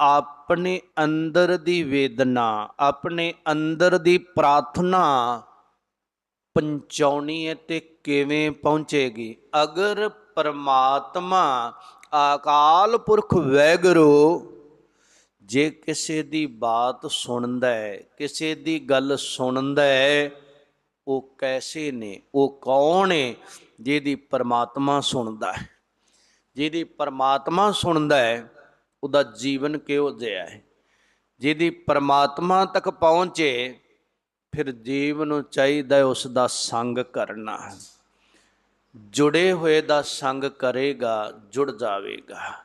ਆਪਣੇ ਅੰਦਰ ਦੀ ਵੇਦਨਾ, ਆਪਣੇ ਅੰਦਰ ਦੀ ਪ੍ਰਾਰਥਨਾ ਪਹੁੰਚਾਉਣੀ ਹੈ ਤੇ ਕਿਵੇਂ ਪਹੁੰਚੇਗੀ? ਅਗਰ ਪਰਮਾਤਮਾ ਅਕਾਲ ਪੁਰਖ ਵੈਗੁਰੂ ਜੇ ਕਿਸੇ ਦੀ ਬਾਤ ਸੁਣਦਾ ਹੈ, ਕਿਸੇ ਦੀ ਗੱਲ ਸੁਣਦਾ ਹੈ, ਉਹ ਕੈਸੇ ਨੇ? ਉਹ ਕੌਣ ਹੈ ਜਿਹਦੀ ਪਰਮਾਤਮਾ ਸੁਣਦਾ ਹੈ? ਜਿਹਦੀ ਪਰਮਾਤਮਾ ਸੁਣਦਾ ਹੈ ਉਹਦਾ ਜੀਵਨ ਕਿਹੋ ਜਿਹਾ ਹੈ? ਜਿਹਦੀ ਪਰਮਾਤਮਾ ਤੱਕ ਪਹੁੰਚੇ, ਫਿਰ ਜੀਵ ਨੂੰ ਚਾਹੀਦਾ ਹੈ ਉਸ ਦਾ ਸੰਗ ਕਰਨਾ। ਜੁੜੇ ਹੋਏ ਦਾ ਸੰਗ ਕਰੇਗਾ, ਜੁੜ ਜਾਵੇਗਾ।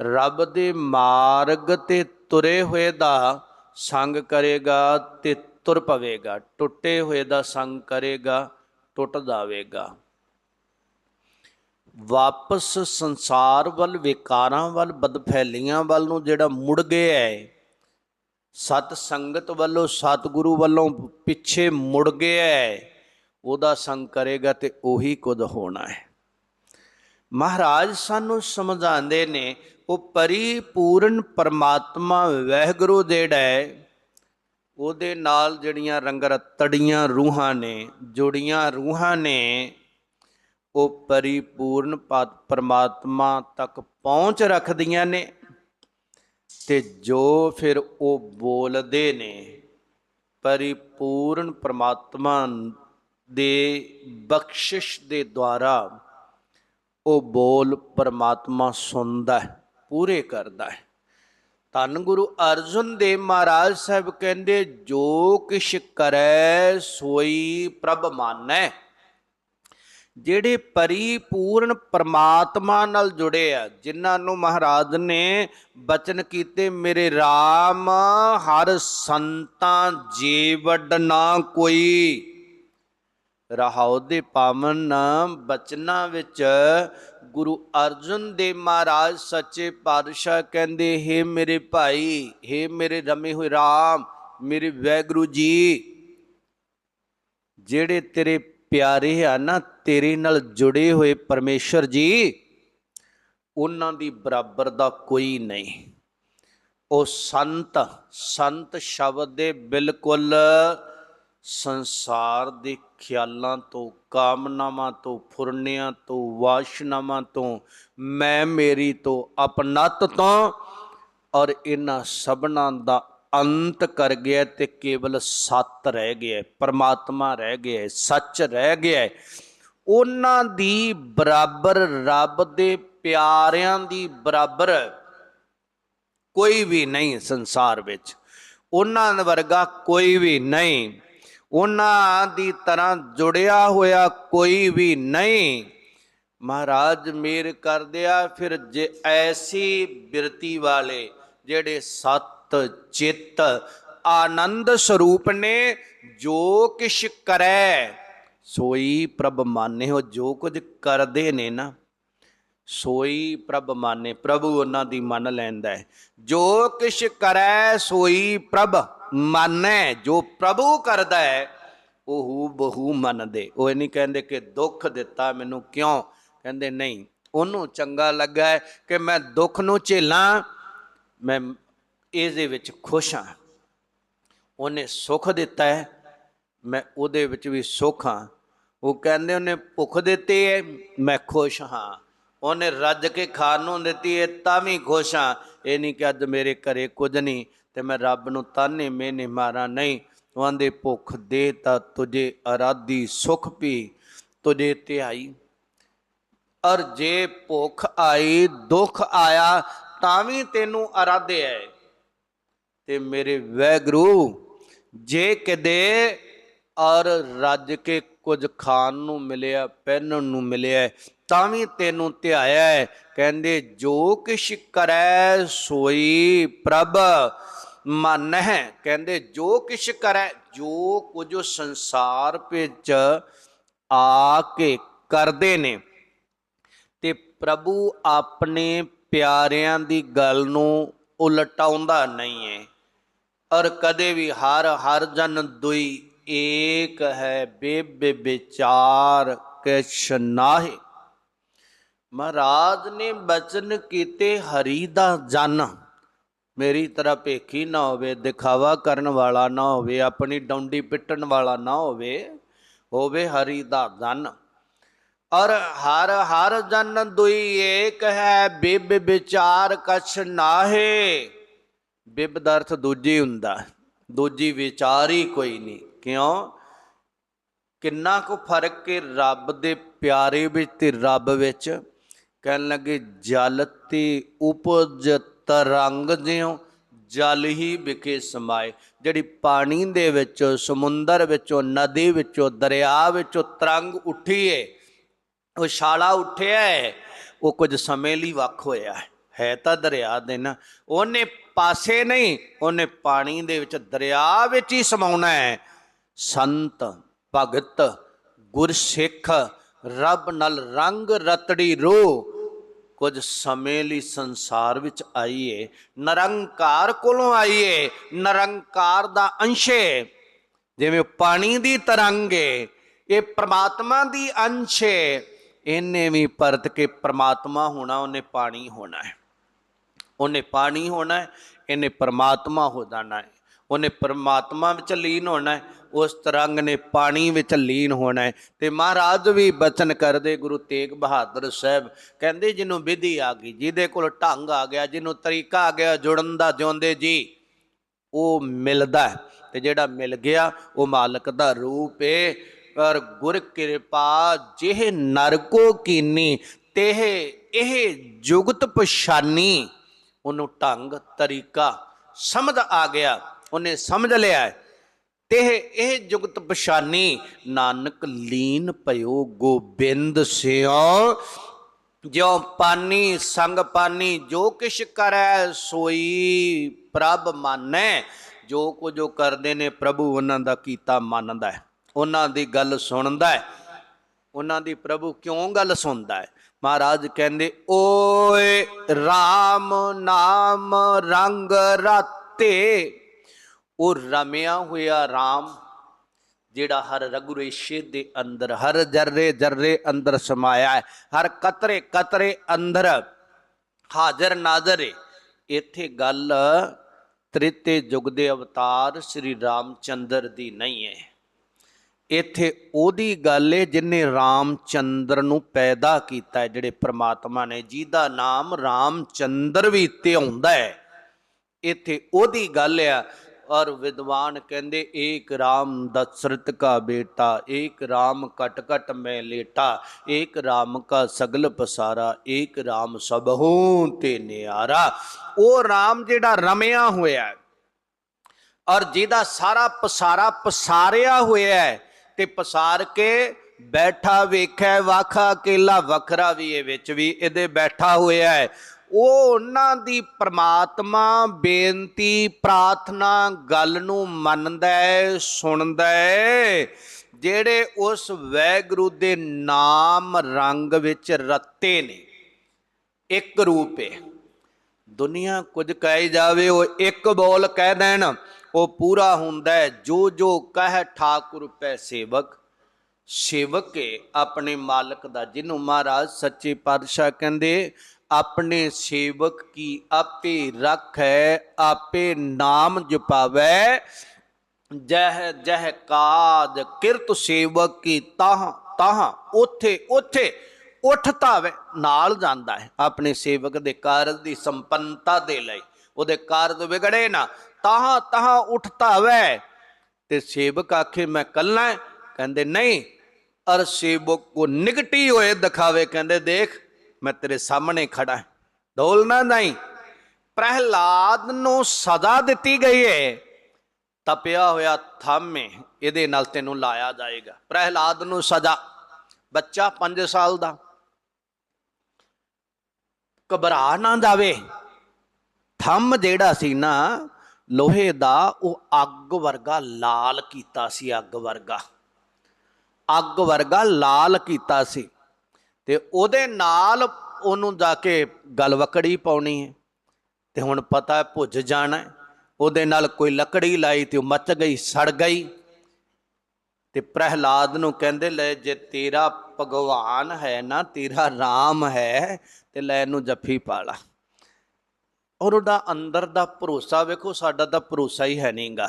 ਰੱਬ ਦੇ ਮਾਰਗ ਤੇ ਤੁਰੇ ਹੋਏ ਦਾ ਸੰਗ ਕਰੇਗਾ ਤੇ ਤੁਰ ਪਵੇਗਾ। ਟੁੱਟੇ ਹੋਏ ਦਾ ਸੰਗ ਕਰੇਗਾ, ਟੁੱਟ ਜਾਵੇਗਾ। ਵਾਪਸ ਸੰਸਾਰ ਵੱਲ, ਵਿਕਾਰਾਂ ਵੱਲ, ਬਦਫੈਲੀਆਂ ਵੱਲ ਨੂੰ ਜਿਹੜਾ ਮੁੜ ਗਿਆ ਹੈ ਸਤ ਸੰਗਤ ਵੱਲੋਂ, ਸਤਿਗੁਰੂ ਵੱਲੋਂ ਪਿੱਛੇ ਮੁੜ ਗਿਆ ਹੈ ਉਹਦਾ ਸੰਗ ਕਰੇਗਾ ਤੇ ਉਹੀ ਕੁਝ ਹੋਣਾ ਹੈ ਮਹਾਰਾਜ ਸਾਨੂੰ ਸਮਝਾਉਂਦੇ ਨੇ, ਉਹ ਪਰਿਪੂਰਨ ਪਰਮਾਤਮਾ ਵਹਿਗੁਰੂ ਜਿਹੜਾ ਹੈ ਉਹਦੇ ਨਾਲ ਜਿਹੜੀਆਂ ਰੰਗਰਤੜੀਆਂ ਰੂਹਾਂ ਨੇ, ਜੁੜੀਆਂ ਰੂਹਾਂ ਨੇ ਉਹ ਪਰਿਪੂਰਨ ਪਾ- ਪਰਮਾਤਮਾ ਤੱਕ ਪਹੁੰਚ ਰੱਖਦੀਆਂ ਨੇ ਤੇ ਜੋ ਫਿਰ ਉਹ ਬੋਲਦੇ ਨੇ, ਪਰਿਪੂਰਨ ਪਰਮਾਤਮਾ ਦੇ ਬਖਸ਼ਿਸ਼ ਦੇ ਦੁਆਰਾ ਉਹ ਬੋਲ ਪਰਮਾਤਮਾ ਸੁਣਦਾ ਹੈ, ਪੂਰੇ ਕਰਦਾ ਹੈ। ਧੰਨ ਗੁਰੂ ਅਰਜਨ ਦੇਵ ਮਹਾਰਾਜ ਸਾਹਿਬ ਕਹਿੰਦੇ, ਜੋ ਕਿਛ ਕਰੈ ਸੋਈ ਪ੍ਰਭ ਮਾਨੈ। ਜਿਹੜੇ ਪਰਿਪੂਰਨ ਪਰਮਾਤਮਾ ਨਾਲ ਜੁੜੇ ਆ, ਜਿਨ੍ਹਾਂ ਨੂੰ ਮਹਾਰਾਜ ਨੇ ਬਚਨ ਕੀਤੇ, ਮੇਰੇ RAM ਹਰ ਸੰਤਾਂ ਜੀਵੜ ਨਾ ਕੋਈ। ਰਹਾਉ ਦੇ ਪਾਵਨ ਬਚਨਾਂ ਵਿੱਚ ਗੁਰੂ ਅਰਜਨ ਦੇਵ ਮਹਾਰਾਜ ਸੱਚੇ ਪਾਤਸ਼ਾਹ ਕਹਿੰਦੇ हे ਮੇਰੇ ਭਾਈ हे ਮੇਰੇ ਰਮੇ ਹੋਏ RAM ਮੇਰੇ ਵੈਗੁਰੂ ਜੀ, ਜਿਹੜੇ ਤੇਰੇ ਪਿਆਰੇ ਆ ਨਾ, ਤੇਰੇ ਨਾਲ ਜੁੜੇ ਹੋਏ ਪਰਮੇਸ਼ਰ ਜੀ, ਉਹਨਾਂ ਦੀ ਬਰਾਬਰ ਦਾ ਕੋਈ ਨਹੀਂ। ਉਹ ਸੰਤ ਸੰਤ ਸ਼ਬਦ ਦੇ ਬਿਲਕੁਲ ਸੰਸਾਰ ਦੇ ਖਿਆਲਾਂ ਤੋਂ, ਕਾਮਨਾਵਾਂ ਤੋਂ, ਫੁਰਨਿਆਂ ਤੋਂ, ਵਾਸ਼ਨਾਵਾਂ ਤੋਂ, ਮੈਂ ਮੇਰੀ ਤੋਂ ਅਪਨਤ ਤੋਂ ਔਰ ਇਹਨਾਂ ਸਭਨਾਂ ਦਾ ਅੰਤ ਕਰ ਗਿਆ ਤੇ ਕੇਵਲ ਸੱਤ ਰਹਿ ਗਿਆ ਪਰਮਾਤਮਾ ਰਹਿ ਗਿਆ ਸੱਚ ਰਹਿ ਗਿਆ ਉਹਨਾਂ ਦੀ ਬਰਾਬਰ, ਰੱਬ ਦੇ ਪਿਆਰਿਆਂ ਦੀ ਬਰਾਬਰ ਕੋਈ ਵੀ ਨਹੀਂ ਸੰਸਾਰ ਵਿੱਚ। ਉਹਨਾਂ ਵਰਗਾ ਕੋਈ ਵੀ ਨਹੀਂ। ਉਹਨਾਂ ਦੀ ਤਰ੍ਹਾਂ ਜੁੜਿਆ ਹੋਇਆ ਕੋਈ ਵੀ ਨਹੀਂ। ਮਹਾਰਾਜ ਮੇਰ ਕਰਦਿਆ ਫਿਰ ਜੇ ਐਸੀ ਬਿਰਤੀ ਵਾਲੇ ਜਿਹੜੇ ਸਤ ਚਿੱਤ ਆਨੰਦ ਸਰੂਪ ਨੇ ਜੋ ਕਿਛ ਕਰੈ, ਸੋਈ ਪ੍ਰਭ ਮਾਨਿਓ ਜੋ ਕੁਝ ਕਰਦੇ ਨੇ ਨਾ, ਸੋਈ ਪ੍ਰਭ ਮਾਨੇ, ਪ੍ਰਭੂ ਉਹਨਾਂ ਦੀ ਮੰਨ ਲੈਂਦਾ ਹੈ। ਜੋ ਕਿਛ ਕਰੈ, ਸੋਈ ਪ੍ਰਭ ਮਾਨੈ, ਜੋ ਪ੍ਰਭੂ ਕਰਦਾ ਹੈ, ਉਹ ਬਹੂ ਮੰਨਦੇ। ਉਹ ਇਹ ਨਹੀਂ ਕਹਿੰਦੇ ਕਿ ਦੁੱਖ ਦਿੱਤਾ ਮੈਨੂੰ ਕਿਉਂ? ਕਹਿੰਦੇ ਨਹੀਂ, ਉਹਨੂੰ ਚੰਗਾ ਲੱਗਾ ਕਿ ਮੈਂ ਦੁੱਖ ਨੂੰ ਝੇਲਾਂ, ਮੈਂ ਇਹਦੇ ਵਿੱਚ ਖੁਸ਼ ਹਾਂ। ਉਹਨੇ ਸੁੱਖ ਦਿੱਤਾ ਹੈ, ਮੈਂ ਉਹਦੇ ਵਿੱਚ ਵੀ ਸੁੱਖ ਹਾਂ। ਉਹ ਕਹਿੰਦੇ ਉਹਨੇ ਭੁੱਖ ਦਿੱਤੀ ਹੈ, ਮੈਂ ਖੁਸ਼ ਹਾਂ। ਉਹਨੇ ਰੱਜ ਕੇ ਖਾਣ ਨੂੰ ਦਿੱਤੀ ਹੈ, ਤਾਂ ਵੀ ਖੁਸ਼ ਹਾਂ। ਇਹ ਨਹੀਂ ਕਿ ਅੱਜ ਮੇਰੇ ਘਰੇ ਕੁਝ ਨਹੀਂ ਤੇ ਮੈਂ ਰੱਬ ਨੂੰ ਤਾਨੇ ਮੇਨੇ ਮਾਰਾਂ। ਨਹੀਂ ਉਹਦੇ ਭੁੱਖ ਦੇ ਤਾਂ ਤੁਝੇ ਅਰਾਧੀ ਸੁਖ ਪੀ, ਤੁਝੇ ਧਿਆਈ। ਔਰ ਜੇ ਭੁੱਖ ਆਈ, ਦੁੱਖ ਆਇਆ, ਤਾਂ ਵੀ ਤੈਨੂੰ ਅਰਾਧਿਆ ਹੈ ਤੇ ਮੇਰੇ ਵੈਗਰੂ, ਜੇ ਕਿਦੇ ਔਰ ਰੱਜ ਕੇ ਕੁਝ ਖਾਣ ਨੂੰ ਮਿਲਿਆ, ਪਹਿਨਣ ਨੂੰ ਮਿਲਿਆ, ਤਾਂ ਵੀ ਤੈਨੂੰ ਧਿਆਇਆ ਹੈ। ਕਹਿੰਦੇ, ਜੋ ਕਿਛ ਕਰੈ, ਸੋਈ ਪ੍ਰਭ, ਮਨ। ਹੈ ਕਹਿੰਦੇ, ਜੋ ਕਿਛ ਕਰੈ, ਜੋ ਕੁਝ ਸੰਸਾਰ ਵਿੱਚ ਆ ਕੇ ਕਰਦੇ ਨੇ। ਤੇ ਪ੍ਰਭੂ ਆਪਣੇ ਪਿਆਰਿਆਂ ਦੀ ਗੱਲ ਨੂੰ ਉਲਟਾਉਂਦਾ ਨਹੀਂ ਹੈ ਔਰ ਕਦੇ ਵੀ ਹਰ ਹਰ ਜਨ ਦੁਈ ਏਕ ਹੈ ਬੇਬ ਵਿਚਾਰ ਕਿਛ ਨਾਹੀ। ਮਹਾਰਾਜ ਨੇ ਬਚਨ ਕੀਤੇ ਹਰੀ ਦਾ ਜਨ। ਮੇਰੀ ਤਰ੍ਹਾਂ ਭੇਖੀ ਨਾ ਹੋਵੇ, ਦਿਖਾਵਾ ਕਰਨ ਵਾਲਾ ਨਾ ਹੋਵੇ, ਆਪਣੀ ਡੌਂਡੀ ਪਿੱਟਣ ਵਾਲਾ ਨਾ ਹੋਵੇ ਹੋਵੇ ਹਰੀ ਦਾ ਜਨ। ਔਰ ਹਰ ਹਰ ਜਨ ਦੁਈ ਏਕ ਹੈ ਬਿਬ ਵਿਚਾਰ ਕਛ ਨਾਹੇ। ਬਿਬ ਦਾ ਅਰਥ ਦੂਜੀ ਹੁੰਦਾ, ਦੂਜੀ ਵਿਚਾਰ ਹੀ ਕੋਈ ਨਹੀਂ। ਕਿਉਂ? ਕਿੰਨਾ ਕੁ ਫ਼ਰਕ ਹੈ ਰੱਬ ਦੇ ਪਿਆਰੇ ਵਿੱਚ ਤੇ ਰੱਬ ਵਿੱਚ? ਕਹਿਣ ਲੱਗੇ, ਜਲ ਤੇ ਉਪਜ ਤਰੰਗ ਜਿਉ ਜਲ ਹੀ ਵਿਖੇ ਸਮਾਏ। ਜਿਹੜੀ ਪਾਣੀ ਦੇ ਵਿੱਚ, ਸਮੁੰਦਰ ਵਿੱਚੋਂ, ਨਦੀ ਵਿੱਚੋਂ, ਦਰਿਆ ਵਿੱਚੋਂ ਤਰੰਗ ਉੱਠੀ ਏ, ਉਹ ਛਾਲਾ ਉੱਠਿਆ ਹੈ ਉਹ ਕੁਝ ਸਮੇਂ ਲਈ ਵੱਖ ਹੋਇਆ। ਹੈ ਹੈ ਤਾਂ ਦਰਿਆ ਦੇ ਨਾ। ਉਹਨੇ ਪਾਸੇ ਨਹੀਂ, ਉਹਨੇ ਪਾਣੀ ਦੇ ਵਿੱਚ ਦਰਿਆ ਵਿੱਚ ਹੀ ਸਮਾਉਣਾ ਹੈ। ਸੰਤ, ਭਗਤ, ਗੁਰਸਿੱਖ, ਰੱਬ ਨਾਲ ਰੰਗ ਰਤੜੀ ਰੋ ਕੁਝ ਸਮੇਂ ਲਈ ਸੰਸਾਰ ਵਿੱਚ ਆਈਏ, ਨਿਰੰਕਾਰ ਕੋਲੋਂ ਆਈਏ, ਨਿਰੰਕਾਰ ਦਾ ਅੰਸ਼। ਹੈ ਜਿਵੇਂ ਪਾਣੀ ਦੀ ਤਰੰਗ ਹੈ ਇਹ ਪ੍ਰਮਾਤਮਾ ਦੀ ਅੰਸ਼ ਹੈ ਇਹਨੇ ਵੀ ਪਰਤ ਕੇ ਪ੍ਰਮਾਤਮਾ ਹੋਣਾ, ਉਹਨੇ ਪਾਣੀ ਹੋਣਾ ਹੈ। ਉਹਨੇ ਪਾਣੀ ਹੋਣਾ ਹੈ, ਇਹਨੇ ਪਰਮਾਤਮਾ ਹੋ ਜਾਣਾ ਹੈ। ਉਹਨੇ ਪਰਮਾਤਮਾ ਵਿੱਚ ਲੀਨ ਹੋਣਾ ਹੈ, ਉਸ ਤਰੰਗ ਨੇ ਪਾਣੀ ਵਿੱਚ ਲੀਨ ਹੋਣਾ ਹੈ। ਤੇ ਮਹਾਰਾਜ ਵੀ ਬਚਨ ਕਰਦੇ ਗੁਰੂ ਤੇਗ ਬਹਾਦਰ ਸਾਹਿਬ, ਕਹਿੰਦੇ ਜਿਹਨੂੰ ਵਿਧੀ ਆ ਗਈ, ਜਿਹਦੇ ਕੋਲ ਢੰਗ ਆ ਗਿਆ, ਜਿਹਨੂੰ ਤਰੀਕਾ ਆ ਗਿਆ ਜੁੜਨ ਦਾ ਜਿਉਂਦੇ ਜੀ, ਉਹ ਮਿਲਦਾ ਹੈ। ਤੇ ਜਿਹੜਾ ਮਿਲ ਗਿਆ, ਉਹ ਮਾਲਕ ਦਾ ਰੂਪ ਏ। ਪਰ ਗੁਰ ਕਿਰਪਾ ਜਿਹ ਨਰਕੋ ਕੀਨੀ, ਤੇਹ ਇਹ ਜੁਗਤ ਪਛਾਨੀ। ਉਹਨੂੰ ਢੰਗ, ਤਰੀਕਾ ਸਮਝ ਆ ਗਿਆ, ਉਹਨੇ ਸਮਝ ਲਿਆ ਤੇ ਇਹ ਜੁਗਤ ਪਛਾਨੀ ਨਾਨਕ ਲੀਨ ਭਇਓ ਗੋਬਿੰਦ ਸਿਓ। ਜਿਉ ਪਾਨੀ, ਸੰਗ ਪਾਨੀ, ਜੋ ਕਿਛ ਕਰੈ ਸੋਈ ਪ੍ਰਭ ਮਾਨੈ। ਜੋ ਕੁਝ ਉਹ ਕਰਦੇ ਨੇ, ਪ੍ਰਭੂ ਉਹਨਾਂ ਦਾ ਕੀਤਾ ਮੰਨਦਾ ਹੈ। ਉਹਨਾਂ ਦੀ ਗੱਲ ਸੁਣਦਾ ਹੈ। ਉਹਨਾਂ ਦੀ ਪ੍ਰਭੂ ਕਿਉਂ ਗੱਲ ਸੁਣਦਾ ਹੈ? ਮਹਾਰਾਜ ਕਹਿੰਦੇ, ਓਏ RAM ਨਾਮ ਰੰਗ ਰਾਤੇ। ਉਹ ਰਮਿਆ ਹੋਇਆ RAM ਜਿਹੜਾ ਹਰ ਰਗੁਰੇਸ਼ੇ ਦੇ ਅੰਦਰ, ਹਰ ਜਰਰੇ ਜਰਰੇ ਅੰਦਰ ਸਮਾਇਆ ਹੈ, ਹਰ ਕਤਰੇ ਕਤਰੇ ਅੰਦਰ ਹਾਜ਼ਰ ਨਾਜ਼ਰ ਹੈ। ਇੱਥੇ ਗੱਲ ਤ੍ਰਿਤੇ ਯੁਗ ਦੇ ਅਵਤਾਰ ਸ੍ਰੀ ਰਾਮਚੰਦਰ ਦੀ ਨਹੀਂ ਹੈ। ਇੱਥੇ ਉਹਦੀ ਗੱਲ ਏ ਜਿਨੇ ਰਾਮਚੰਦਰ ਨੂੰ ਪੈਦਾ ਕੀਤਾ ਜਿਹੜੇ ਪ੍ਰਮਾਤਮਾ ਨੇ, ਜਿਹਦਾ ਨਾਮ ਰਾਮਚੰਦਰ ਵੀ ਤੇ ਆਉਂਦਾ ਹੈ। ਇੱਥੇ ਉਹਦੀ ਗੱਲ ਆ, ਔਰ ਵਿਦਵਾਨ ਕਹਿੰਦੇ, ਏਕ ਰਾਮ ਦਸਰਤ ਕਾ ਬੇਟਾ, ਏਕ ਰਾਮ ਕਟਕਟ ਮੈਂ ਲੇਟਾ, ਏਕ ਰਾਮ ਕਾ ਸਗਲ ਪਸਾਰਾ, ਏਕ ਰਾਮ ਸਭੂ ਤੇ ਨਿਆਰਾ। ਉਹ ਰਾਮ ਜਿਹੜਾ ਰਮਿਆ ਹੋਇਆ ਔਰ ਜਿਹਦਾ ਸਾਰਾ ਪਸਾਰਾ ਪਸਾਰਿਆ ਹੋਇਆ ਹੈ ਤੇ ਪਸਾਰ ਕੇ ਬੈਠਾ ਵੇਖੈ, ਵਾਖਾ ਅਕੇਲਾ ਵੱਖਰਾ ਵੀ ਇਹ ਵਿੱਚ ਵੀ ਇਹਦੇ ਬੈਠਾ ਹੋਇਆ ਹੈ। ਉਹ ਉਹਨਾਂ ਦੀ ਪ੍ਰਮਾਤਮਾ ਬੇਨਤੀ, ਪ੍ਰਾਰਥਨਾ, ਗੱਲ ਨੂੰ ਮੰਨਦਾ ਹੈ, ਸੁਣਦਾ ਹੈ, ਜਿਹੜੇ ਉਸ ਵੈਗੁਰੂ ਦੇ ਨਾਮ ਰੰਗ ਵਿੱਚ ਰੱਤੇ ਨੇ। ਇੱਕ ਰੂਪ ਹੈ। ਦੁਨੀਆ ਕੁਝ ਕਹਿ ਜਾਵੇ, ਉਹ ਇੱਕ ਬੋਲ ਕਹਿ ਦੇਣ। ਉਹ ਪੂਰਾ ਹੁੰਦਾ ਹੈ। ਜੋ ਜੋ ਕਹਿ ਠਾਕੁਰ ਪੈ ਸੇਵਕ ਸੇਵਕ ਹੈ ਆਪਣੇ ਮਾਲਕ ਦਾ, ਜਿਹਨੂੰ ਮਹਾਰਾਜ ਸੱਚੇ ਪਾਤਸ਼ਾਹ ਕਹਿੰਦੇ, ਆਪਣੇ ਸੇਵਕ ਕੀ ਆਪੇ ਰੱਖੈ, ਆਪੇ ਨਾਮ ਜਪਾਵੈ। ਜਹ ਜਹ ਕਾਜ ਕਿਰਤ ਸੇਵਕ ਕੀ ਤਾਹ ਤਾਹ ਉਥੇ ਉਥੇ ਉੱਠ ਵੇ ਨਾਲ ਜਾਂਦਾ ਹੈ। ਆਪਣੇ ਸੇਵਕ ਦੇ ਕਾਰਜ ਦੀ ਸੰਪੰਨਤਾ ਦੇ ਲਈ। ਉਹਦੇ ਕਾਰਜ ਵਿਗੜੇ ਨਾ ਤਾਹ ਤਾਹਾਂ ਉਠ ਵੇ ਤੇ ਸੇਵਕ ਆਖੇ, ਮੈਂ ਕੱਲਾ ਕਹਿੰਦੇ, ਨਹੀਂ, ਅਰ ਸੇਵਕ ਕੋ ਨਿਗਟੀ ਹੋਏ ਦਿਖਾਵੇ। ਕਹਿੰਦੇ, ਦੇਖ, ਮੈਂ ਤੇਰੇ ਸਾਹਮਣੇ ਖੜਾ ਡੋਲਣਾ ਨਹੀਂ ਪ੍ਰਹਿਲਾਦ ਨੂੰ ਸਜ਼ਾ ਦਿੱਤੀ ਗਈ ਹੈ ਤਪਿਆ ਹੋਇਆ ਥਾਮੇ ਇਹਦੇ ਨਾਲ ਤੈਨੂੰ ਲਾਇਆ ਜਾਏਗਾ। ਪ੍ਰਹਿਲਾਦ ਨੂੰ ਸਜ਼ਾ। ਬੱਚਾ 5 ਸਾਲ ਦਾ। ਘਬਰਾ ਨਾ ਜਾਵੇ। ਥੰਮ ਜਿਹੜਾ ਸੀ ਨਾ ਲੋਹੇ ਦਾ ਉਹ ਅੱਗ ਵਰਗਾ, ਲਾਲ ਕੀਤਾ ਸੀ ਅੱਗ ਵਰਗਾ। ਅੱਗ ਵਰਗਾ, ਲਾਲ ਕੀਤਾ ਸੀ। ਤੇ ਉਹਦੇ ਨਾਲ ਉਹਨੂੰ ਜਾ ਕੇ ਗਲਵਕੜੀ ਪਾਉਣੀ ਹੈ। ਤੇ ਹੁਣ ਪਤਾ ਭੁੱਜ ਜਾਣਾ ਉਹਦੇ ਨਾਲ ਕੋਈ ਲੱਕੜੀ ਲਾਈ ਤੇ ਉਹ ਮੱਚ ਗਈ, ਸੜ ਗਈ। ਤੇ ਪ੍ਰਹਿਲਾਦ ਨੂੰ ਕਹਿੰਦੇ, ਲੈ ਜੇ ਤੇਰਾ ਭਗਵਾਨ ਹੈ ਨਾ, ਤੇਰਾ RAM ਹੈ, ਤੇ ਲੈ ਇਹਨੂੰ ਜੱਫੀ ਪਾ ਲਾ। ਔਰ ਉਹਦਾ ਅੰਦਰ ਦਾ ਭਰੋਸਾ ਵੇਖੋ, ਸਾਡਾ ਤਾਂ ਭਰੋਸਾ ਹੀ ਹੈ ਨਹੀਂਗਾ।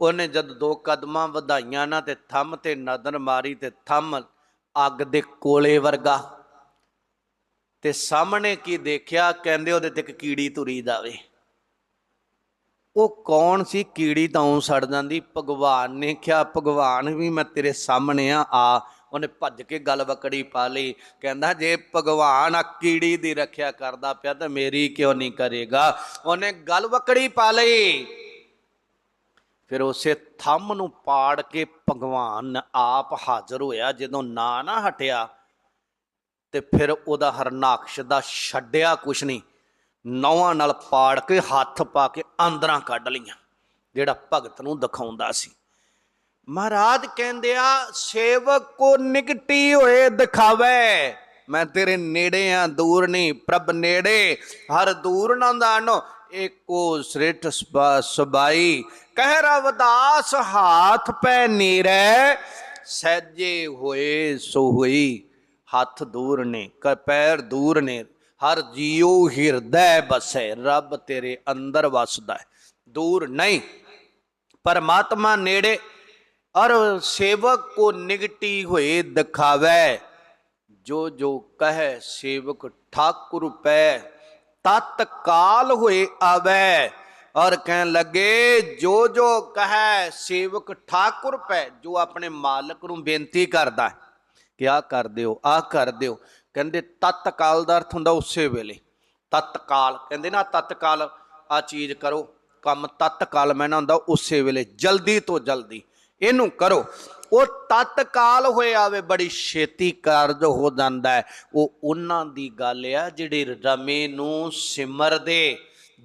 ਉਹਨੇ ਜਦ ਦੋ ਕਦਮਾਂ ਵਧਾਈਆਂ ਨਾ ਤੇ ਥੰਮ ਤੇ ਨਦਰ ਮਾਰੀ ਤੇ ਥੰਮ ਅੱਗ ਦੇ ਕੋਲੇ ਵਰਗਾ। ਤੇ ਸਾਹਮਣੇ ਕੀ ਦੇਖਿਆ, ਕਹਿੰਦੇ ਉਹਦੇ ਤੇ ਇੱਕ ਕੀੜੀ ਤੁਰੀ ਜਾਵੇ। ਉਹ ਕੌਣ ਸੀ? ਕੀੜੀ ਤਾਂ ਉਹ ਸੜ ਜਾਂਦੀ। ਭਗਵਾਨ ਨੇ ਕਿਹਾ, ਭਗਵਾਨ ਵੀ ਮੈਂ ਤੇਰੇ ਸਾਹਮਣੇ ਆ ਆ ਉਹਨੇ ਭੱਜ ਕੇ ਗਲ ਵਕੜੀ ਪਾ ਲਈ। ਕਹਿੰਦਾ, ਜੇ ਭਗਵਾਨ ਆ ਕੀੜੀ ਦੀ ਰੱਖਿਆ ਕਰਦਾ ਪਿਆ ਤਾਂ ਮੇਰੀ ਕਿਉਂ ਨਹੀਂ ਕਰੇਗਾ? ਉਹਨੇ ਗਲ ਵਕੜੀ ਪਾ ਲਈ। ਫਿਰ ਉਸੇ ਥੰਮ ਨੂੰ ਪਾੜ ਕੇ ਭਗਵਾਨ ਆਪ ਹਾਜ਼ਰ ਹੋਇਆ, ਜਦੋਂ ਨਾ ਨਾ ਹਟਿਆ ਤੇ ਫਿਰ ਉਹਦਾ ਹਰਨਾਕਸ਼ ਦਾ ਛੱਡਿਆ ਕੁਛ ਨਹੀਂ। ਨੌਵਾਂ ਨਾਲ ਪਾੜ ਕੇ ਹੱਥ ਪਾ ਕੇ ਆਂਦਰਾਂ ਕੱਢ ਲਈਆਂ, ਜਿਹੜਾ ਭਗਤ ਨੂੰ ਦਿਖਾਉਂਦਾ ਸੀ। ਮਹਾਰਾਜ ਕਹਿੰਦੇ ਆ, ਸੇਵਕ ਕੋ ਨਿਕਟੀ ਹੋਏ ਦਿਖਾਵੇ। ਮੈਂ ਤੇਰੇ ਨੇੜੇ ਆ, ਦੂਰ ਨਹੀਂ, ਪ੍ਰਭ ਨੇੜੇ। ਹਰ ਦੂਰ ਨਾ ਦਾਨੋ ਏਕੋ ਸ੍ਰਿਠ ਸਬਾਈ। ਕਹਿ ਰਵਦਾਸ, ਹਾਥ ਪੈ ਨੀਰੈ, ਸਹਿਜੇ ਹੋਏ ਸੋ ਹੋਈ। ਹੱਥ ਦੂਰ ਨੇ ਪੈਰ ਦੂਰ ਨੇ, ਹਰ ਜੀਉ ਹਿਰਦੈ ਬਸੈ, ਰੱਬ ਤੇਰੇ ਅੰਦਰ ਵਸਦਾ ਹੈ। ਦੂਰ ਨਹੀਂ, ਪਰਮਾਤਮਾ ਨੇੜੇ ਔਰ ਸੇਵਕ ਕੋ ਨਿਗਟੀ ਹੋਏ ਦਿਖਾਵੇ, ਜੋ ਜੋ ਕਹੈ ਸੇਵਕ ਠਾਕੁਰ ਪੈ, ਤਤ ਕਾਲ ਹੋਏ ਆਵੇ। ਔਰ ਕਹਿਣ ਲੱਗੇ, ਜੋ ਜੋ ਕਹੈ ਸੇਵਕ ਠਾਕੁਰ ਪੈ, ਜੋ ਆਪਣੇ ਮਾਲਕ ਨੂੰ ਬੇਨਤੀ ਕਰਦਾ ਹੈ ਕਿ ਆ ਕਰ ਦਿਓ ਆ ਕਰ ਦਿਓ। ਕਹਿੰਦੇ ਤਤਕਾਲ ਦਾ ਅਰਥ ਹੁੰਦਾ ਉਸੇ ਵੇਲੇ। ਤਤਕਾਲ ਕਹਿੰਦੇ ਨਾ ਤਤਕਾਲ ਆ ਚੀਜ਼ ਕਰੋ। ਕੰਮ ਤਤਕਾਲ ਮੈਂ ਨਾ ਹੁੰਦਾ ਉਸੇ ਵੇਲੇ, ਜਲਦੀ ਤੋਂ ਜਲਦੀ। ਇਹਨੂੰ ਕਰੋ। ਉਹ ਤਤਕਾਲ ਹੋਏ ਆਵੇ, ਬੜੀ ਛੇਤੀ ਕਾਰਜ ਹੋ ਜਾਂਦਾ ਹੈ। ਉਹ ਉਹਨਾਂ ਦੀ ਗੱਲ ਆ ਜਿਹੜੇ ਰਮੇ ਨੂੰ ਸਿਮਰਦੇ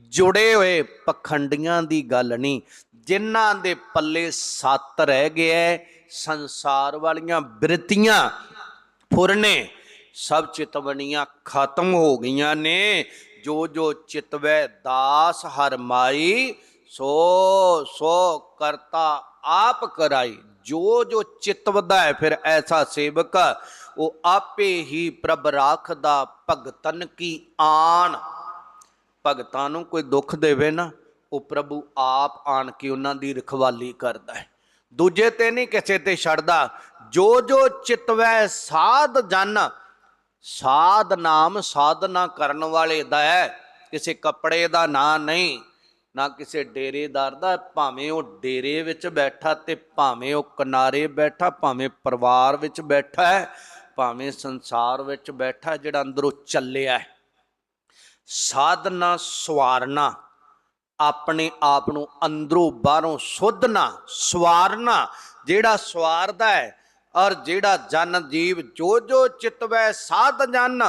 ਜੁੜੇ ਹੋਏ ਪਖੰਡੀਆਂ ਦੀ ਗੱਲ ਨਹੀਂ। ਜਿਨ੍ਹਾਂ ਦੇ ਪੱਲੇ ਸੱਤ ਰਹਿ ਗਿਆ ਸੰਸਾਰ ਵਾਲੀਆਂ ਬ੍ਰਿਤੀਆਂ ਫੁਰਨੇ, ਸਭ ਚਿਤਵਣੀਆਂ ਖਤਮ ਹੋ ਗਈਆਂ ਨੇ। ਜੋ ਜੋ ਚਿਤਵੈ ਦਾਸ ਹਰ ਮਾਈ, ਸੋ ਸੋ ਕਰਤਾ ਆਪ ਕਰਾਈ, ਜੋ ਜੋ ਚਿਤਵਦਾ ਹੈ ਫਿਰ ਐਸਾ ਸੇਵਕ ਉਹ ਆਪੇ ਹੀ ਪ੍ਰਭ ਰਾਖਦਾ ਭਗਤਨ ਕੀ ਆਣ। ਭਗਤਾਂ ਨੂੰ ਕੋਈ ਦੁੱਖ ਦੇਵੇ ਨਾ, ਉਹ ਪ੍ਰਭੂ ਆਪ ਆਣ ਕੇ ਉਹਨਾਂ ਦੀ ਰਖਵਾਲੀ ਕਰਦਾ ਹੈ। ਦੂਜੇ ਤੇ ਨਹੀਂ ਕਿਸੇ ਤੇ ਛੱਡਦਾ, ਜੋ ਜੋ ਚਿਤਵੈ ਸਾਧ ਜਨ, ਸਾਧ ਨਾਮ ਸਾਧਨਾ ਕਰਨ ਵਾਲੇ ਦਾ ਹੈ, ਕਿਸੇ ਕੱਪੜੇ ਦਾ ਨਾਂ ਨਹੀਂ। ਨਾ ਕਿਸੇ ਡੇਰੇਦਾਰ ਦਾ ਭਾਵੇਂ ਉਹ ਡੇਰੇ ਵਿੱਚ ਬੈਠਾ ਤੇ ਭਾਵੇਂ ਉਹ ਕਿਨਾਰੇ ਬੈਠਾ, ਭਾਵੇਂ ਪਰਿਵਾਰ ਵਿੱਚ ਬੈਠਾ ਹੈ, ਭਾਵੇਂ ਸੰਸਾਰ ਵਿੱਚ ਬੈਠਾ ਜਿਹੜਾ ਅੰਦਰੋਂ ਚੱਲਿਆ ਹੈ। ਸਾਧਨਾ, ਸਵਾਰਨਾ, ਆਪਣੇ ਆਪ ਨੂੰ ਅੰਦਰੋਂ ਬਾਹਰੋਂ ਸੁੱਧਣਾ, ਸਵਾਰਨਾ, ਜਿਹੜਾ ਸਵਾਰਦਾ ਹੈ ਔਰ ਜਿਹੜਾ ਜਨ ਜੀਵ ਜੋ ਜੋ ਚਿਤਵੈ ਸਾਧ ਜਨ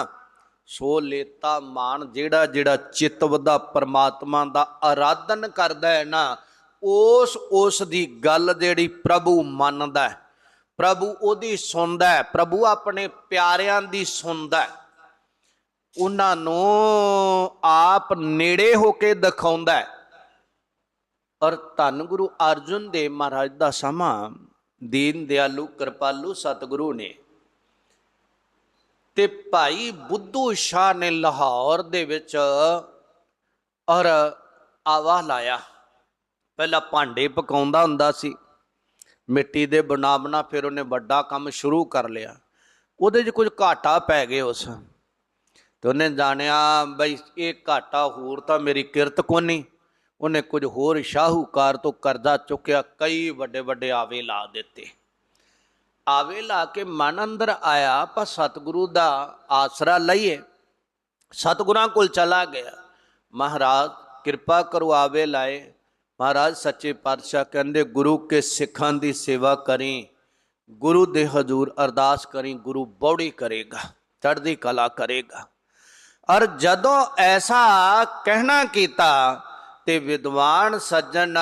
ਸੋ ਲੇਤਾ ਮਾਨ ਜਿਹੜਾ ਜਿਹੜਾ ਚਿਤਵਦਾ ਪਰਮਾਤਮਾ ਦਾ ਆਰਾਧਨ ਕਰਦਾ ਹੈ ਨਾ, ਉਸ ਉਸ ਦੀ ਗੱਲ ਜਿਹੜੀ ਪ੍ਰਭੂ ਮੰਨਦਾ ਹੈ। ਪ੍ਰਭੂ ਉਹਦੀ ਸੁਣਦਾ ਹੈ, ਪ੍ਰਭੂ ਆਪਣੇ ਪਿਆਰਿਆਂ ਦੀ ਸੁਣਦਾ ਹੈ। ਉਹਨਾਂ ਨੂੰ ਆਪ ਨੇੜੇ ਹੋ ਕੇ ਦਿਖਾਉਂਦਾ ਹੈ। ਔਰ ਧੰਨ ਗੁਰੂ ਅਰਜੁਨ ਦੇਵ ਮਹਾਰਾਜ ਦਾ ਸਮਾਂ ਦੀਨ ਦਿਆਲੂ ਕਿਰਪਾਲੂ ਸਤਿਗੁਰੂ ਨੇ ਤੇ ਭਾਈ ਬੁੱਧੂ ਸ਼ਾਹ ਨੇ ਲਾਹੌਰ ਦੇ ਵਿੱਚ ਔਰ ਆਵਾ ਲਾਇਆ। ਪਹਿਲਾਂ ਭਾਂਡੇ ਪਕਾਉਂਦਾ ਹੁੰਦਾ ਸੀ, ਮਿੱਟੀ ਦੇ ਬਣਾਵਣਾ ਫਿਰ ਉਹਨੇ ਵੱਡਾ ਕੰਮ ਸ਼ੁਰੂ ਕਰ ਲਿਆ। ਉਹਦੇ 'ਚ ਕੁਝ ਘਾਟਾ ਪੈ ਗਿਆ ਉਸ। ਤੇ ਉਹਨੇ ਜਾਣਿਆ, ਬਈ ਇਹ ਘਾਟਾ ਹੋਰ ਤਾਂ ਮੇਰੀ ਕਿਰਤ ਕੋਨੀ। ਉਹਨੇ ਕੁਝ ਹੋਰ ਸ਼ਾਹੂਕਾਰ ਤੋਂ ਕਰਜ਼ਾ ਚੁੱਕਿਆ, ਕਈ ਵੱਡੇ ਵੱਡੇ ਆਵੇ ਲਾ ਦਿੱਤੇ। ਆਵੇ ਲਾ ਕੇ ਮਨ ਅੰਦਰ ਆਇਆ, ਆਪਾਂ ਸਤਿਗੁਰੂ ਦਾ ਆਸਰਾ ਲਈਏ। ਸਤਿਗੁਰਾਂ ਕੋਲ ਚਲਾ ਗਿਆ। ਮਹਾਰਾਜ, ਕਿਰਪਾ ਕਰੋ ਆਵੇ ਲਾਏ। ਮਹਾਰਾਜ, ਸੱਚੇ ਪਾਤਸ਼ਾਹ ਕਹਿੰਦੇ, ਗੁਰੂ ਕੇ ਸਿੱਖਾਂ ਦੀ ਸੇਵਾ ਕਰੀ, ਗੁਰੂ ਦੇ ਹਜ਼ੂਰ ਅਰਦਾਸ ਕਰੀ, ਗੁਰੂ ਬੌੜੀ ਕਰੇਗਾ, ਚੜ੍ਹਦੀ ਕਲਾ ਕਰੇਗਾ। ਔਰ ਜਦੋਂ ਐਸਾ ਕਹਿਣਾ ਕੀਤਾ ਤੇ ਵਿਦਵਾਨ ਸੱਜਣ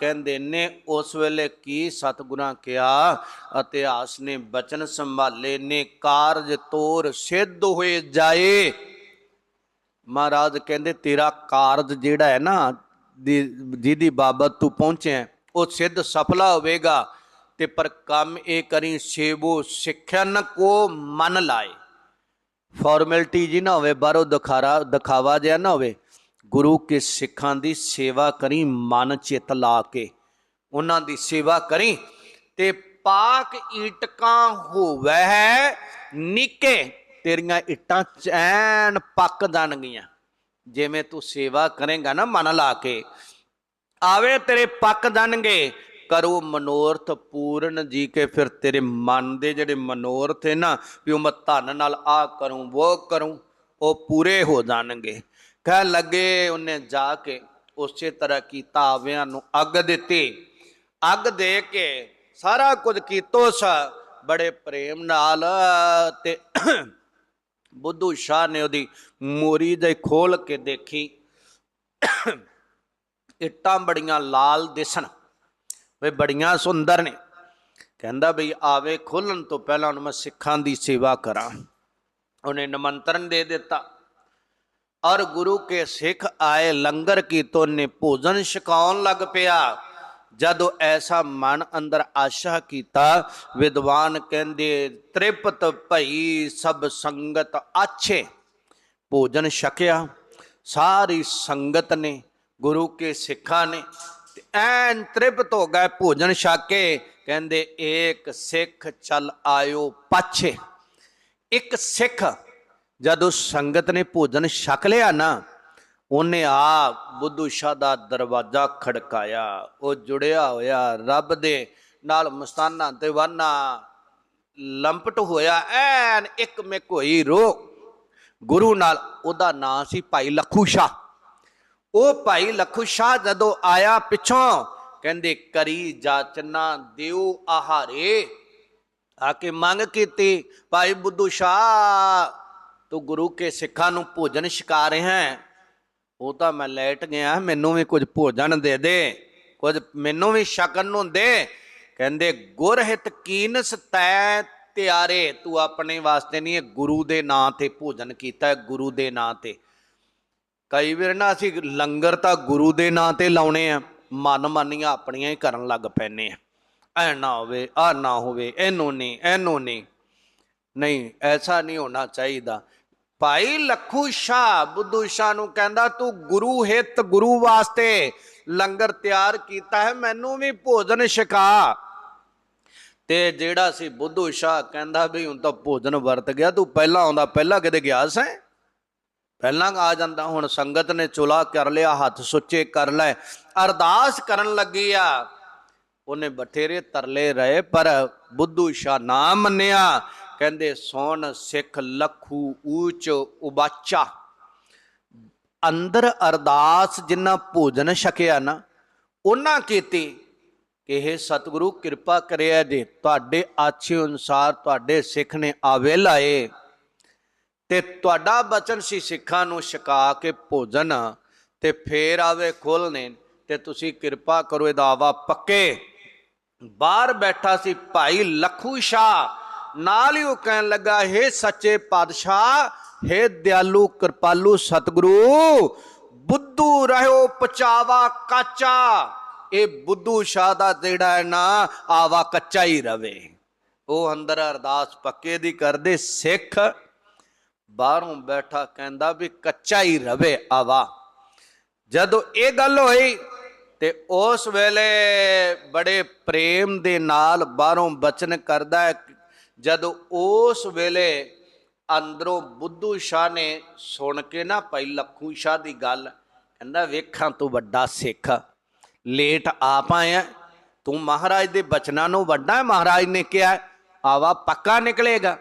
ਕਹਿੰਦੇ ਨੇ, ਉਸ ਵੇਲੇ ਕੀ ਸਤਿਗੁਰਾਂ ਕਿਹਾ? ਇਤਿਹਾਸ ਨੇ ਬਚਨ ਸੰਭਾਲੇ ਨੇ, ਕਾਰਜ ਤੋਰ ਸਿੱਧ ਹੋਏ ਜਾਏ। ਮਹਾਰਾਜ ਕਹਿੰਦੇ, ਤੇਰਾ ਕਾਰਜ ਜਿਹੜਾ ਹੈ ਨਾ ਜਿਹਦੀ ਬਾਬਤ ਤੂੰ ਪਹੁੰਚਿਆ ਉਹ ਸਿੱਧ ਸਫਲਾ ਹੋਵੇਗਾ। ਤੇ ਪਰ ਕੰਮ ਇਹ ਕਰੀ, ਸੇਵੋ ਸਿੱਖਿਆਨ ਕੋ ਮਨ ਲਾਏ। ਫਾਰਮੈਲਿਟੀ ਜੀ ਨਾ ਹੋਵੇ, ਬਾਹਰੋਂ ਦਿਖਾਰਾ ਦਿਖਾਵਾ ਜਿਹਾ ਨਾ ਹੋਵੇ ਗੁਰੂ ਕੇ ਸਿੱਖਾਂ ਦੀ ਸੇਵਾ ਕਰੀ, ਮਨ ਚਿੱਤ ਲਾ ਕੇ। ਉਹਨਾਂ ਦੀ ਸੇਵਾ ਕਰੀ ਤੇ ਪਾਕ ਈਟਕਾਂ ਹੋਵੇ ਹੈ ਨਿੱਕੇ, ਤੇਰੀਆਂ ਇੱਟਾਂ ਚੈਨ ਪੱਕ ਜਾਣਗੀਆਂ। ਜਿਵੇਂ ਤੂੰ ਸੇਵਾ ਕਰੇਗਾ ਨਾ ਮਨ ਲਾ ਕੇ, ਆਵੇ ਤੇਰੇ ਪੱਕ ਜਾਣਗੇ। ਕਰੋ ਮਨੋਰਥ ਪੂਰਨ ਜੀ ਕੇ, ਫਿਰ ਤੇਰੇ ਮਨ ਦੇ ਜਿਹੜੇ ਮਨੋਰਥ ਹੈ ਨਾ, ਵੀ ਉਹ ਮੈਂ ਧਨ ਨਾਲ ਆ ਕਰੂੰ ਉਹ ਕਰੂੰ, ਉਹ ਪੂਰੇ ਹੋ ਜਾਣਗੇ। ਕਹਿ ਲੱਗੇ ਉਹਨੇ ਜਾ ਕੇ ਉਸੇ ਤਰ੍ਹਾਂ ਕੀਤਾ ਆਵਿਆਂ ਨੂੰ ਅੱਗ ਦਿੱਤੀ। ਅੱਗ ਦੇ ਕੇ ਸਾਰਾ ਕੁਝ ਕੀਤੋ ਸਾ ਬੜੇ ਪ੍ਰੇਮ ਨਾਲ ਤੇ ਬੁੱਧੂ ਸ਼ਾਹ ਨੇ ਉਹਦੀ ਮੋਰੀ ਦੇ ਖੋਲ ਕੇ ਦੇਖੀ। ਇੱਟਾਂ ਬੜੀਆਂ ਲਾਲ ਦਿਸਣ। ਵੇ ਬੜੀਆਂ ਸੁੰਦਰ ਨੇ। ਕਹਿੰਦਾ ਬਈ ਆਵੇ ਖੋਲਣ ਤੋਂ ਪਹਿਲਾਂ ਉਹਨੂੰ ਮੈਂ ਸਿੱਖਾਂ ਦੀ ਸੇਵਾ ਕਰਾਂ। ਉਹਨੇ ਨਿਮੰਤਰਣ ਦੇ ਦਿੱਤਾ। ਔਰ ਗੁਰੂ ਕੇ ਸਿੱਖ ਆਏ ਲੰਗਰ ਕੀਤੋ ਤੋਨੇ ਭੋਜਨ ਛਕਾਉਣ ਲੱਗ ਪਿਆ। ਜਦੋਂ ਐਸਾ ਮਨ ਅੰਦਰ ਆਸ਼ਾ ਕੀਤਾ, ਵਿਦਵਾਨ ਕਹਿੰਦੇ, ਤ੍ਰਿਪਤ ਭਈ ਸਭ ਸੰਗਤ ਆਛੇ। ਭੋਜਨ ਛਕਿਆ। ਸਾਰੀ ਸੰਗਤ ਨੇ, ਗੁਰੂ ਕੇ ਸਿੱਖਾਂ ਨੇ, ਤੇ ਐਨ ਤ੍ਰਿਪਤ ਹੋ ਗਏ ਭੋਜਨ ਛਕ। ਕੇ ਕਹਿੰਦੇ, ਏਕ ਸਿੱਖ ਚੱਲ ਆਇਓ ਪਾਛੇ। ਇੱਕ ਸਿੱਖ ਜਦੋਂ ਸੰਗਤ ਨੇ ਭੋਜਨ ਛਕ ਲਿਆ ਨਾ, ਉਹਨੇ ਆ ਬੁੱਧੂ ਸ਼ਾਹ ਦਾ ਦਰਵਾਜ਼ਾ ਖੜਕਾਇਆ। ਉਹ ਜੁੜਿਆ ਹੋਇਆ, ਰੱਬ ਦੇ ਨਾਲ ਮਸਤਾਨਾ ਤੇ ਵਾਨਾ ਲੰਪਟ ਹੋਇਆ, ਐਨ ਇੱਕ ਮਿਕ ਹੋਈ ਰੋ ਗੁਰੂ ਨਾਲ ਉਹਦਾ ਨਾਂ ਸੀ ਭਾਈ ਲਖੂ ਸ਼ਾਹ। ਉਹ ਭਾਈ ਲਖੂ ਸ਼ਾਹ ਜਦੋਂ ਆਇਆ ਪਿੱਛੋਂ, ਕਹਿੰਦੇ, ਕਰੀ ਜਾਚਨਾ ਦਿਓ ਆਹਾਰੇ। ਆ ਕੇ ਮੰਗ ਕੀਤੀ, ਭਾਈ ਬੁੱਧੂ ਸ਼ਾਹ ਤੂੰ ਗੁਰੂ ਕੇ ਸਿੱਖਾਂ ਨੂੰ ਭੋਜਨ ਛਕਾ ਰਿਹਾ ਹੈ। ਉਹ ਤਾਂ ਮੈਂ ਲੈਟ ਗਿਆ, ਮੈਨੂੰ ਵੀ ਕੁਝ ਭੋਜਨ ਦੇ ਦੇ, ਕੁਝ ਮੈਨੂੰ ਵੀ ਛਕਣ ਨੂੰ ਦੇ। ਕਹਿੰਦੇ ਗੁਰ ਹਿਤ ਕੀਨਸ ਤੈ ਤਿਆਰੇ, ਤੂੰ ਆਪਣੇ ਵਾਸਤੇ ਨਹੀਂ, ਇਹ ਗੁਰੂ ਦੇ ਨਾਂ ਤੇ ਭੋਜਨ ਕੀਤਾ ਗੁਰੂ ਦੇ ਨਾਂ ਤੇ। ਕਈ ਵਾਰ ਨਾ ਅਸੀਂ ਲੰਗਰ ਤਾਂ ਗੁਰੂ ਦੇ ਨਾਂ ਤੇ ਲਾਉਣੇ ਆ, ਮਨ ਮਾਨੀਆਂ ਆਪਣੀਆਂ ਹੀ ਕਰਨ ਲੱਗ ਪੈਨੇ ਆ। ਐ ਨਾ ਹੋਵੇ, ਆ ਨਾ ਹੋਵੇ, ਇਹਨੂੰ ਨਹੀਂ ਇਹਨੂੰ ਨਹੀਂ। ਨਹੀਂ, ਐਸਾ ਨਹੀਂ ਹੋਣਾ ਚਾਹੀਦਾ। ਭਾਈ ਲੱਖੂ ਸ਼ਾਹ ਬੁੱਧੂ ਸ਼ਾਹ ਨੂੰ ਕਹਿੰਦਾ, ਤੂੰ ਗੁਰੂ ਹਿੱਤ, ਗੁਰੂ ਵਾਸਤੇ ਲੰਗਰ ਤਿਆਰ ਕੀਤਾ ਹੈ, ਮੈਨੂੰ ਵੀ ਭੋਜਨ ਛਕਾ। ਤੇ ਜਿਹੜਾ ਸੀ ਬੁੱਧੂ ਸ਼ਾਹ ਕਹਿੰਦਾ ਵੀ, ਹੁਣ ਤਾਂ ਭੋਜਨ ਵਰਤ ਗਿਆ, ਤੂੰ ਪਹਿਲਾਂ ਆਉਂਦਾ, ਪਹਿਲਾਂ ਕਿਤੇ ਗਿਆ ਸੈਂ ਪਹਿਲਾਂ ਆ ਜਾਂਦਾ, ਹੁਣ ਸੰਗਤ ਨੇ ਚੁਲਾ ਕਰ ਲਿਆ, ਹੱਥ ਸੁੱਚੇ ਕਰ ਲੈ। ਅਰਦਾਸ ਕਰਨ ਲੱਗੀ ਆ। ਉਹਨੇ ਬਠੇਰੇ ਤਰਲੇ ਰਹੇ ਪਰ ਬੁੱਧੂ ਸ਼ਾਹ ਨਾ ਮੰਨਿਆ। ਕਹਿੰਦੇ, ਸੋਣ ਸਿੱਖ ਲਖੂ ਊਚ ਉਬਾਚਾ। ਅੰਦਰ ਅਰਦਾਸ ਜਿੰਨਾ ਭੋਜਨ ਛਕਿਆ ਨਾ, ਉਹਨਾਂ ਕੀਤੀ ਕਿ ਇਹ ਸਤਿਗੁਰੂ, ਕਿਰਪਾ ਕਰਿਆ ਜੇ ਤੁਹਾਡੇ ਆਛੇ ਅਨੁਸਾਰ ਤੁਹਾਡੇ ਸਿੱਖ ਨੇ ਆਵੇ ਲਾਏ ਤੇ ਤੁਹਾਡਾ ਬਚਨ ਸੀ ਸਿੱਖਾਂ ਨੂੰ ਛਕਾ ਕੇ ਭੋਜਨ ਤੇ ਫੇਰ ਆਵੇ ਖੋਲਨੇ ਤੇ ਤੁਸੀਂ ਕਿਰਪਾ ਕਰੋ, ਇਹਦਾ ਆਵਾ ਪੱਕੇ। ਬਾਹਰ ਬੈਠਾ ਸੀ ਭਾਈ ਲਖੂ ਸ਼ਾਹ। ਨਾਲ ਹੀ ਉਹ ਕਹਿਣ ਲੱਗਾ, ਹੇ ਸੱਚੇ ਪਾਤਸ਼ਾਹ, ਹੇ ਦਿਆਲੂ ਕਿਰਪਾਲੂ ਸਤਿਗੁਰੂ, ਬੁੱਧੂ ਰਹਿਓ ਪਚਾਵਾ ਕਾਚਾ। ਇਹ ਬੁੱਧੂ ਸ਼ਾਹ ਦਾ ਜਿਹੜਾ ਹੈ ਨਾ, ਆਵਾ ਕੱਚਾ ਹੀ ਰਵੇ। ਉਹ ਅੰਦਰ ਅਰਦਾਸ ਪੱਕੇ ਦੀ ਕਰਦੇ ਸਿੱਖ, ਬਾਹਰੋਂ ਬੈਠਾ ਕਹਿੰਦਾ ਵੀ ਕੱਚਾ ਹੀ ਰਵੇ ਆਵਾ। ਜਦੋਂ ਇਹ ਗੱਲ ਹੋਈ, ਤੇ ਉਸ ਵੇਲੇ ਬੜੇ ਪ੍ਰੇਮ ਦੇ ਨਾਲ ਬਾਹਰੋਂ ਬਚਨ ਕਰਦਾ ਹੈ ਜਦੋਂ ਉਸ ਵੇਲੇ ਅੰਦਰੋਂ ਬੁੱਧੂ ਸ਼ਾਹ ਨੇ ਸੁਣ ਕੇ ਨਾ ਭਾਈ ਲੱਖੂ ਸ਼ਾਹ ਦੀ ਗੱਲ, ਕਹਿੰਦਾ, ਵੇਖਾਂ ਤੂੰ ਵੱਡਾ ਸਿੱਖ, ਲੇਟ ਆ ਪਾਇਆ ਤੂੰ ਮਹਾਰਾਜ ਦੇ ਬਚਨਾਂ ਨੂੰ ਵੱਡਾ ਹੈ, ਮਹਾਰਾਜ ਨੇ ਕਿਹਾ ਆਵਾ ਪੱਕਾ ਨਿਕਲੇਗਾ।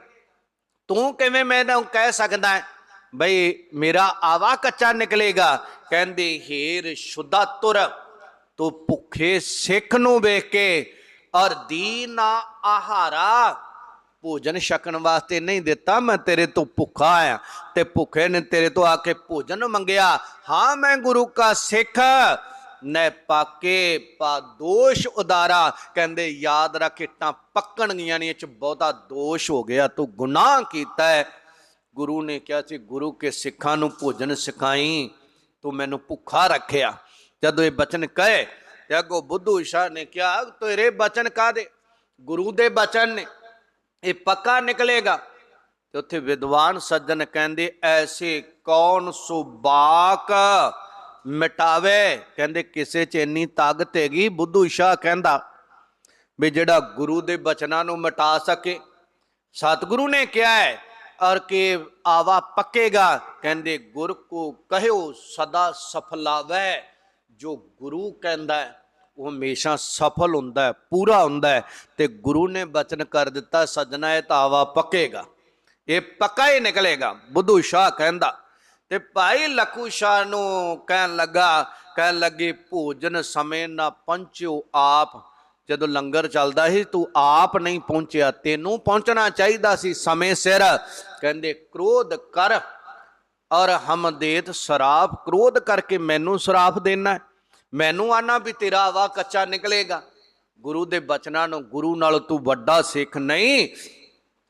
ਤੂੰ ਕਿਵੇਂ ਮੈਨੂੰ ਕਹਿ ਸਕਦਾ ਹੈ? ਬਈ, ਮੇਰਾ ਆਵਾ ਕੱਚਾ ਨਿਕਲੇਗਾ। ਕਹਿੰਦੇ, ਹੀਰ ਸ਼ੁੱਧਾ ਤੁਰ, ਤੂੰ ਭੁੱਖੇ ਸਿੱਖ ਨੂੰ ਵੇਖ ਕੇ ਔਰ ਦੀਨਾ ਆਹਾਰਾ ਭੋਜਨ ਛਕਣ ਵਾਸਤੇ ਨਹੀਂ ਦਿੱਤਾ, ਮੈਂ ਤੇਰੇ ਤੋਂ ਭੁੱਖਾ ਆ ਤੇ ਭੁੱਖੇ ਨੇ ਤੇਰੇ ਤੋਂ ਆ ਕੇ ਭੋਜਨ ਮੰਗਿਆ। ਹਾਂ, ਮੈਂ ਗੁਰੂ ਕਾ ਸਿੱਖ, ਨੈ ਪਾਕੇ ਪਾ ਦੋਸ਼ ਉਦਾਰਾ। ਕਹਿੰਦੇ, ਯਾਦ ਰੱਖ, ਇੱਟਾਂ ਪੱਕਣ ਗਈਆਂ ਇਹ ਚ ਬਹੁਤਾ ਦੋਸ਼ ਹੋ ਗਿਆ, ਤੂੰ ਗੁਨਾਹ ਕੀਤਾ ਹੈ। ਗੁਰੂ ਨੇ ਕਿਹਾ ਸੀ, ਗੁਰੂ ਕੇ ਸਿੱਖਾਂ ਨੂੰ ਭੋਜਨ ਸਿਖਾਈ, ਤੂੰ ਮੈਨੂੰ ਭੁੱਖਾ ਰੱਖਿਆ। ਜਦੋਂ ਇਹ ਬਚਨ ਕਹੇ, ਤੇ ਅੱਗੋਂ ਬੁੱਧੂ ਸ਼ਾਹ ਨੇ ਕਿਹਾ, ਤੇਰੇ ਬਚਨ ਕਾਦੇ ਗੁਰੂ ਦੇ ਬਚਨ ਨੇ। ਇਹ ਪੱਕਾ ਨਿਕਲੇਗਾ। ਤੇ ਉੱਥੇ ਵਿਦਵਾਨ ਸੱਜਣ ਕਹਿੰਦੇ ਐਸੇ ਕੌਣ ਸੁਬਾਕ ਮਿਟਾਵੇ? ਕਹਿੰਦੇ ਕਿਸੇ 'ਚ ਇੰਨੀ ਤਾਕਤ ਹੈਗੀ? ਬੁੱਧੂ ਸ਼ਾਹ ਕਹਿੰਦਾ ਵੀ ਜਿਹੜਾ ਗੁਰੂ ਦੇ ਬਚਨਾਂ ਨੂੰ ਮਿਟਾ ਸਕੇ। ਸਤਿਗੁਰੂ ਨੇ ਕਿਹਾ ਹੈ ਔਰ ਕਿ ਆਵਾ ਪੱਕੇਗਾ? ਕਹਿੰਦੇ ਗੁਰ ਕੋ ਕਹਿਓ ਸਦਾ ਸਫਲਾਵੈ ਜੋ ਗੁਰੂ ਕਹਿੰਦਾ ਹੈ, ਉਹ ਹਮੇਸ਼ਾ ਸਫਲ ਹੁੰਦਾ ਹੈ, ਪੂਰਾ ਹੁੰਦਾ ਹੈ ਤੇ ਗੁਰੂ ਨੇ ਬਚਨ ਕਰ ਦਿੱਤਾ, ਸਜਣਾ ਇਹ ਤਾਂ ਪੱਕੇਗਾ। ਇਹ ਪੱਕਾ ਹੀ ਨਿਕਲੇਗਾ, ਬੁੱਧੂ ਸ਼ਾਹ ਕਹਿੰਦਾ। ਤੇ ਭਾਈ ਲਖੂ ਸ਼ਾਹ ਨੂੰ ਕਹਿਣ ਲੱਗਾ, ਕਹਿਣ ਲੱਗੇ, ਭੋਜਨ ਸਮੇਂ ਨਾ ਪਹੁੰਚਿਓ ਆਪ। ਜਦੋਂ ਲੰਗਰ ਚੱਲਦਾ ਸੀ, ਤੂੰ ਆਪ ਨਹੀਂ ਪਹੁੰਚਿਆ, ਤੈਨੂੰ ਪਹੁੰਚਣਾ ਚਾਹੀਦਾ ਸੀ ਸਮੇਂ ਸਿਰ। ਕਹਿੰਦੇ, ਕ੍ਰੋਧ ਕਰ ਔਰ ਹਮਦੇਤ ਸ਼ਰਾਬ ਕ੍ਰੋਧ ਕਰਕੇ ਮੈਨੂੰ ਸ਼ਰਾਬ ਦੇਣਾ ਮੈਨੂੰ ਆਨਾ ਵੀ ਤੇਰਾ ਆਵਾ ਕੱਚਾ ਨਿਕਲੇਗਾ। ਗੁਰੂ ਦੇ ਬਚਨਾਂ ਨੂੰ ਗੁਰੂ ਨਾਲ ਤੂੰ ਵੱਡਾ ਸਿੱਖ ਨਹੀਂ।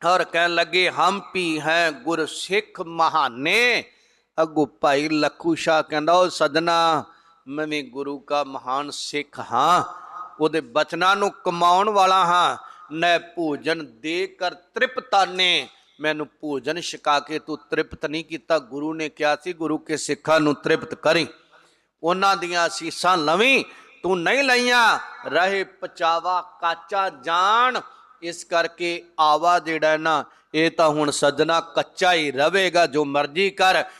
ਔਰ ਕਹਿਣ ਲੱਗੇ, ਹਮ ਪੀ ਹੈ ਗੁਰ ਸਿੱਖ ਮਹਾਨੇ। ਅਗੋ ਭਾਈ ਲੱਖੂ ਸ਼ਾਹ ਕਹਿੰਦਾ ਉਹ ਸਦਨਾ ਮੈਂ ਵੀ ਗੁਰੂ ਕਾ ਮਹਾਨ ਸਿੱਖ ਹਾਂ। ਉਹਦੇ ਬਚਨਾਂ ਨੂੰ ਕਮਾਉਣ ਵਾਲਾ ਹਾਂ। ਨੈ ਭੋਜਨ ਦੇ ਕਰ ਤ੍ਰਿਪਤਾਨੇ। ਮੈਨੂੰ ਭੋਜਨ ਛਕਾ ਕੇ ਤੂੰ ਤ੍ਰਿਪਤ ਨਹੀਂ ਕੀਤਾ। ਗੁਰੂ ਨੇ ਕਿਹਾ ਸੀ, ਗੁਰੂ ਕੇ ਸਿੱਖਾਂ ਨੂੰ ਤ੍ਰਿਪਤ ਕਰੀ। ਉਹਨਾਂ ਦੀਆਂ ਅਸੀਸਾਂ ਲਵੀਂ, ਤੂੰ ਨਹੀਂ ਲਈਆਂ, ਰਹੇ ਪਚਾਵਾ ਕਾਚਾ ਜਾਣ, ਇਸ ਕਰਕੇ ਆਵਾ ਜਿਹੜਾ ਨਾ। ਇਹ ਤਾਂ ਹੁਣ ਸੱਜਣਾ ਕੱਚਾ ਹੀ ਰਵੇਗਾ, ਜੋ ਮਰਜ਼ੀ ਕਰ।